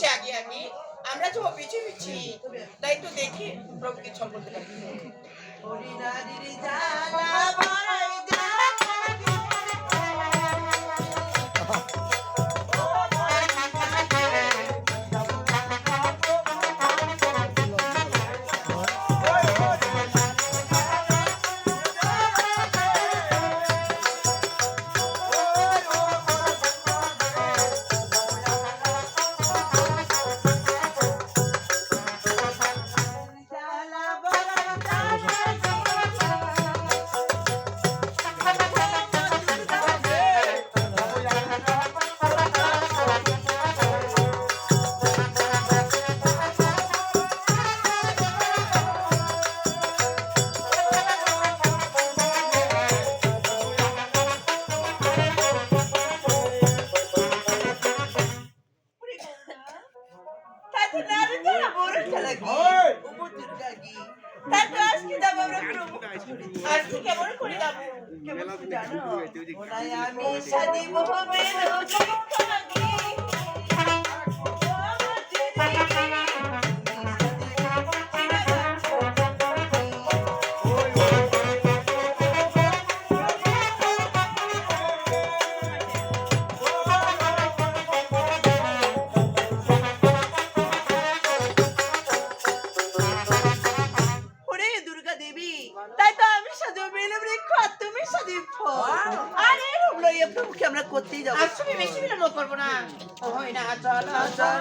এসেছে আগে আগে। আমরা তো অফিসে পিছি তাই তো দেখি প্রভুকে সম্পর্কে আজকে কেমন করে যাব কেমন জানো? আমি সাদি মোহামের লাগি বেশি বিলম্ব করব না। হয় না চলো চল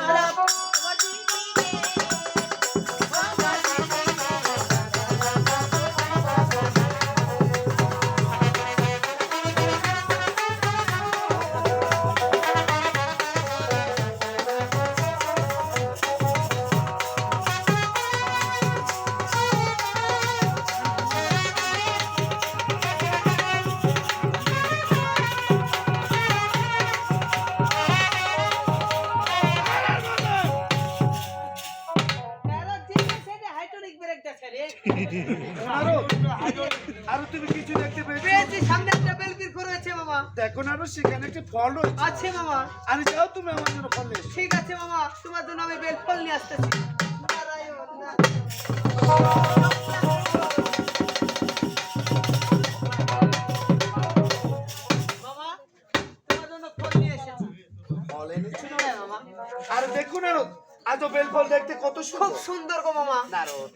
আরও আরও তুমি কিছু দেখতে পেয়েছি সামনে একটা বেলবির করেছে মামা। দেখো না আরও সেখানে একটা ফল আছে মামা। আমি যাও তুমি আমার জন্য ফল নিয়ে ঠিক আছে মামা তোমার জন্য আমি বেল ফল নিয়ে আসতেছি। নারায়ণ, আরও আজও বেল ফল দেখতে কত খুব সুন্দর গো মামা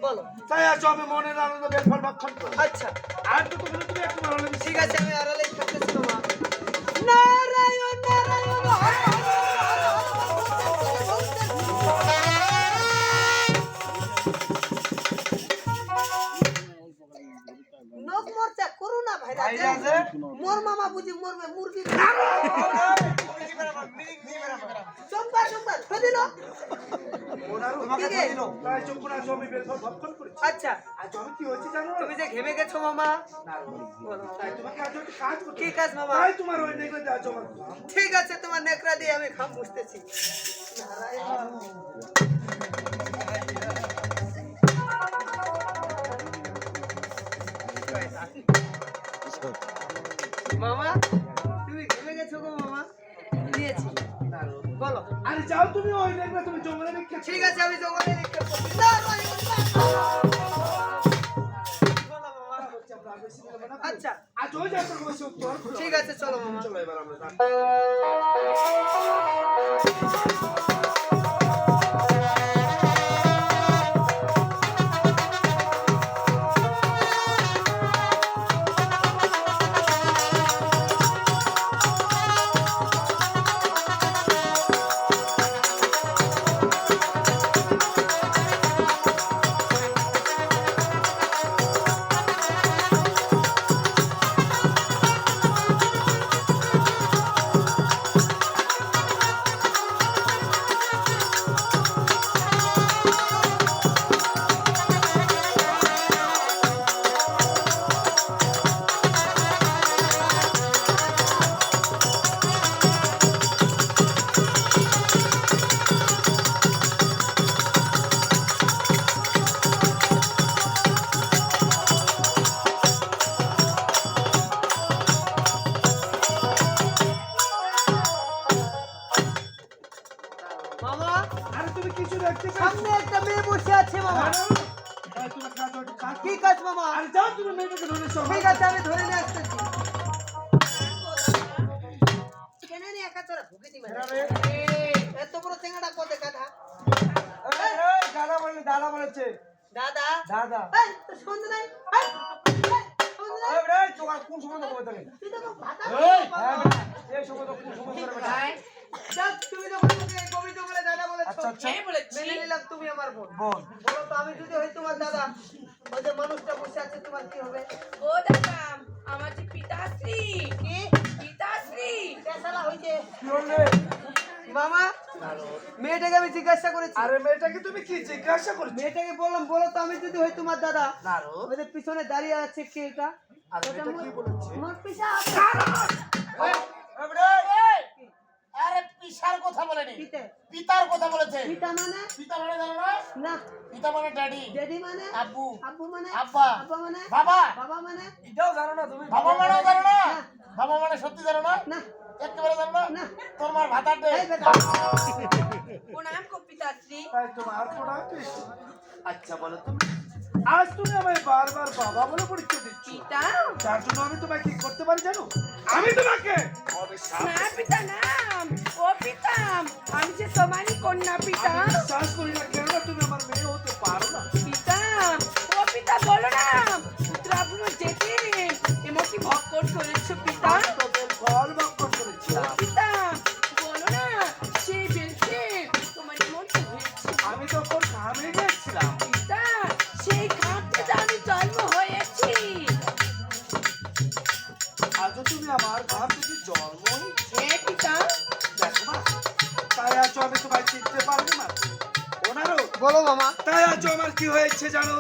বলো তাই আজ আমি মনের আনন্দ বেল ফল ভক্ষণ করি আচ্ছা আর তো তুমি তুমি একটু ভালো লাগে ঠিক আছে আমি আড়ালেই থাকতেছি মামা নারায়ণ নারায়ণ না মোর মামা বুঝি মরবে মুরগি আচ্ছা। তুমি যে ঘেমে গেছো মামা। কি কাজ মামা? তোমার ওই ঠিক আছে তোমার নেকড়া দিয়ে আমি খাম বুঝতেছি। ঠিক আছে আমি জঙ্গলে নিক্ষেপ করছি নারায়ণ, নারায়ণ। আচ্ছা আজ ওই যাত্রা বসে উত্তর ঠিক আছে চলো মামা চলো এবার আমরা সামনে একটা মেয়ে বসে আছে মামা। আরে তুমি কাজ করো, কাজ কি করো। কাজ মামা। আরে যাও তুমি মেয়েটাকে ধরে এসো। ঠিক আছে আমি ধরে নিয়ে আসতেছি তোরা এত বড় চেঙ্গাটা কত গাধা দাদা বলে দাদা বলেছে। দাদা? দাদা। সন্ধে নাই? কোন সময় দেবো তোকে তুই তো আমার ভাতা এই বাবা। হ্যাঁ এই সময় তো কোন সময় করে বেটা যাক, তুমি যখন কবিতা বলে দাদা আচ্ছা আচ্ছা। মেনে নিলাম তুমি আমার বোন। বোন। বলো তো আমি যদি হই তোমার দাদা ওই যে মানুষটা বসে আছে তোমার কি হবে? ও দাদা আমার যে পিতাশ্রী। কি? পিতাশ্রী। পেশালা হইছে মামা মেয়েটাকে আমি জিজ্ঞাসা করেছি। আরে মেয়েটাকে তুমি কি জিজ্ঞাসা করছ? মেয়েটাকে বললাম বলো তো আমি যদি হই তোমার দাদা ওই যে পিছনে দাঁড়িয়ে আছে কে এটা? আর মেয়েটা কি বলেছে? আমার পিছা পিসার কথা বলেনি। পিতে। পিতার কথা বলেছে। পিতা মানে? পিতা মানে জানো না না। পিতা মানে ড্যাডি। ড্যাডি মানে? আব্বু। আব্বু মানে? আব্বা। আব্বা মানে? বাবা। বাবা মানে? এটাও জানো না তুমি? বাবা মানে জানো না। বাবা মানে সত্যি জানো না? না। একেবারে জানো না? না। তোর মার ভাতার দে তোমার পড়া আচ্ছা বলো তুমি। আজ তুমি আমায় বারবার বাবা বলে পরিচয় দিচ্ছ। পিতা? যার জন্য আমি তোমাকে কি করতে পারি জানো? আমি তোমাকে! না পিতা নাম ও পিতাম আমি যে তোমারই কন্যা পিতা। বিশ্বাস করি না কেন তুমি আমার মেয়ে হতে পারো না। পিতা ও পিতা বলো না। পুত্র আপনার যেতে এমনকি ভক্কর করেছ পিতা? তুমি আমার ঘর থেকে জন্মই হে পিতা দেখো না তাই আজও আমি তোমায় চিনতে পারব না ওনারও বলো মামা। তাই আছো আমার কি হয়েছে জানো?